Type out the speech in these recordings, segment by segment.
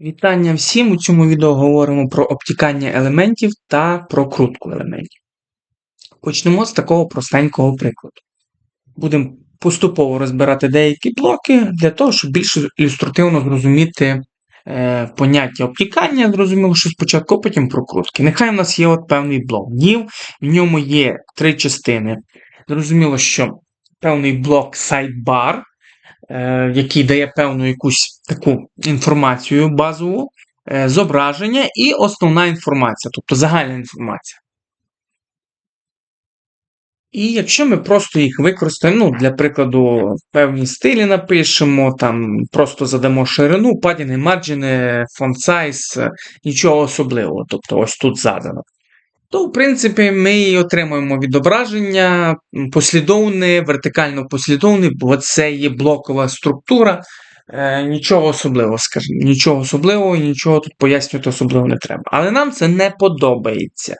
Вітання всім! У цьому відео говоримо про обтікання елементів та прокрутку елементів. Почнемо з такого простенького прикладу. Будемо поступово розбирати деякі блоки для того, щоб більш ілюстративно зрозуміти е, поняття обтікання, зрозуміло, що спочатку, потім прокрутки. Нехай у нас є от певний блок дів, в ньому є три частини. Зрозуміло, що певний блок е, який дає певну якусь таку інформацію базову, е, зображення і основна інформація, тобто загальна інформація. І якщо ми просто їх використаємо, ну, для прикладу, певні стилі напишемо, там просто задамо ширину, margin, font size, е, нічого особливого, тобто ось тут задано. То, в принципі, ми отримуємо відображення послідовне, вертикально послідовне, бо це є блокова структура. Е, нічого особливого, скажімо, нічого особливого і нічого тут пояснювати особливо не треба. Але нам це не подобається.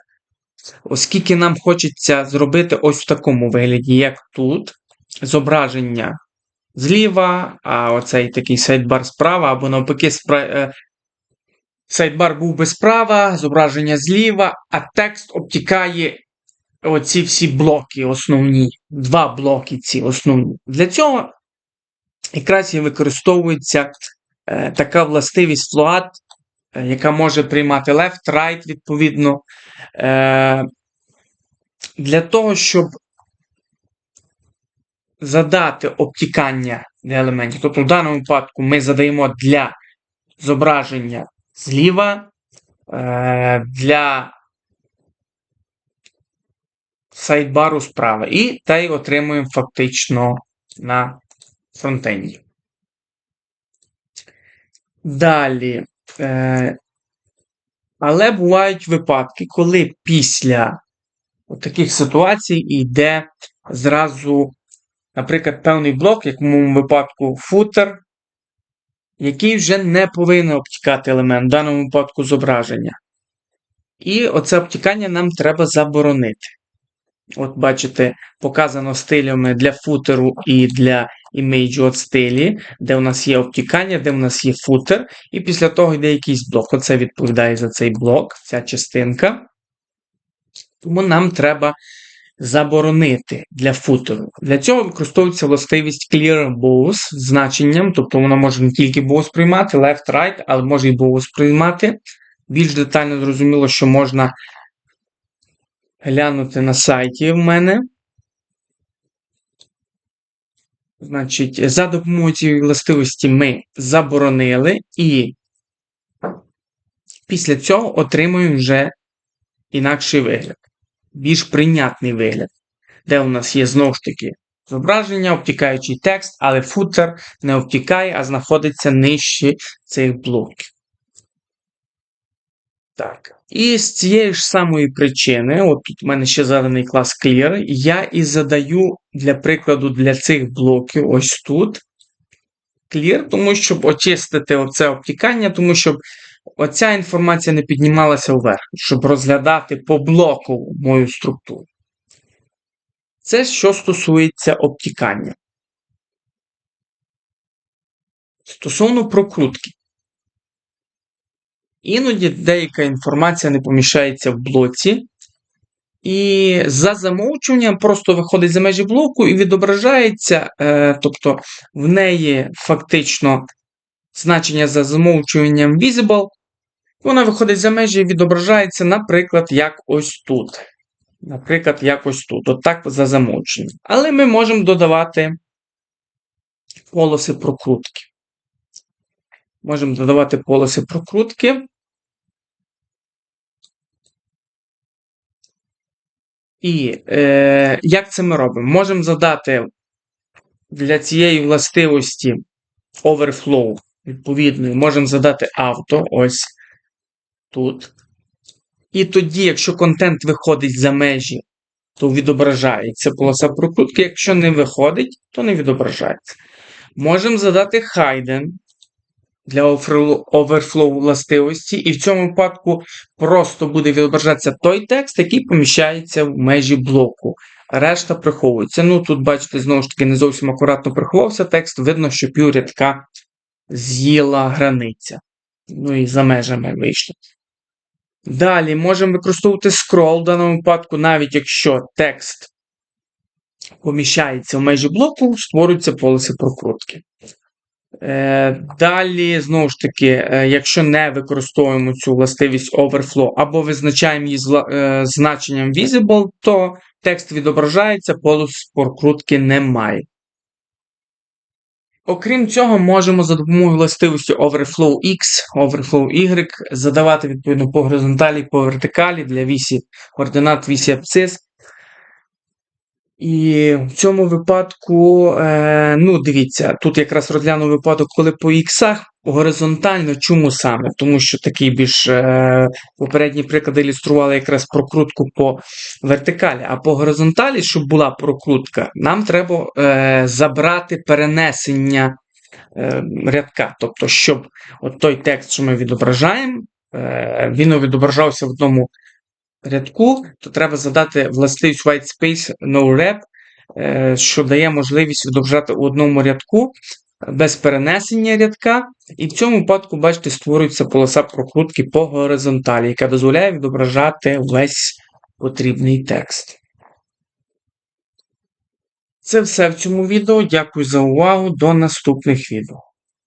Оскільки нам хочеться зробити ось в такому вигляді, як тут, зображення зліва, а оцей такий сайдбар справа, або навпаки, е, сайдбар був би справа, зображення зліва, а текст обтікає оці всі блоки основні. Два блоки ці основні. Для цього якраз і використовується е, така властивість float, е, яка може приймати left, right, відповідно. Е, для того, щоб задати обтікання для елементів. Тобто, в даному випадку ми задаємо для зображення зліва, е, для сайдбару справа. І та й отримуємо фактично на фронтенді. Далі. Е, але бувають випадки, коли після таких ситуацій йде зразу, наприклад, певний блок, як в моєму випадку футер, який вже не повинен обтікати елемент, в даному випадку зображення. І оце обтікання нам треба заборонити. От, бачите, показано стилями для футеру і для імейджу от стилі, де у нас є обтікання, де у нас є футер, і після того йде якийсь блок. Оце відповідає за цей блок, ця частинка. Тому нам треба заборонити для футеру. Для цього використовується властивість clear both значенням, тобто вона може не тільки both приймати, left, right, але може і both приймати. Більш детально зрозуміло, що можна глянути на сайті в мене. Значить, за допомогою цієї властивості ми заборонили, і після цього отримуємо вже інакший вигляд, більш прийнятний вигляд, де у нас є знову ж таки зображення, обтікаючий текст, але футер не обтікає, а знаходиться нижче цих блоків. Так. І з цієї ж самої причини, от тут у мене ще заданий клас Clear, я і задаю для прикладу для цих блоків ось тут Clear, тому щоб очистити оце обтікання, тому щоб оця інформація не піднімалася вверх, щоб розглядати по блоку мою структуру. Це що стосується обтікання. Стосовно прокрутки. Іноді деяка інформація не поміщається в блоці, і за замовчуванням просто виходить за межі блоку і відображається, е, тобто в неї фактично значення за замовчуванням visible, вона виходить за межі і відображається, наприклад, як ось тут. Наприклад, як ось тут. От так за замовченням. Але ми можемо додавати полоси прокрутки. Можемо додавати полоси прокрутки. І е, як це ми робимо? Можемо задати для цієї властивості overflow відповідної, можемо задати авто ось тут. І тоді, якщо контент виходить за межі, то відображається полоса прокрутки. Якщо не виходить, то не відображається. Можемо задати hidden для overflow властивості, і в цьому випадку просто буде відображатися той текст, який поміщається в межі блоку. Решта приховується. Ну, тут, бачите, знову ж таки, не зовсім акуратно приховався текст, видно, що піврядка з'їла границя. Ну і за межами вийшло. Далі можемо використовувати scroll в даному випадку, навіть якщо текст поміщається в межі блоку, створюються полоси прокрутки. Е, Далі, знову ж таки, е, якщо не використовуємо цю властивість overflow або визначаємо її е, значенням visible, то текст відображається, полос прокрутки немає. Окрім цього, можемо за допомогою властивості overflow X, overflow Y задавати відповідно по горизонталі по вертикалі для вісі координат, вісі абсцис. І в цьому випадку, е, ну, дивіться, тут якраз розглянув випадок, коли по іксах горизонтально, чому саме? Тому що такий більш е, попередні приклади ілюстрували якраз прокрутку по вертикалі, а по горизонталі, щоб була прокрутка, нам треба е, забрати перенесення е, рядка. Тобто, щоб от той текст, що ми відображаємо, е, він відображався в одному рядку, то треба задати властивість white space no wrap, е, що дає можливість відображати у одному рядку без перенесення рядка. І в цьому випадку, бачите, створюється полоса прокрутки по горизонталі, яка дозволяє відображати весь потрібний текст. Це все в цьому відео. Дякую за увагу. До наступних відео.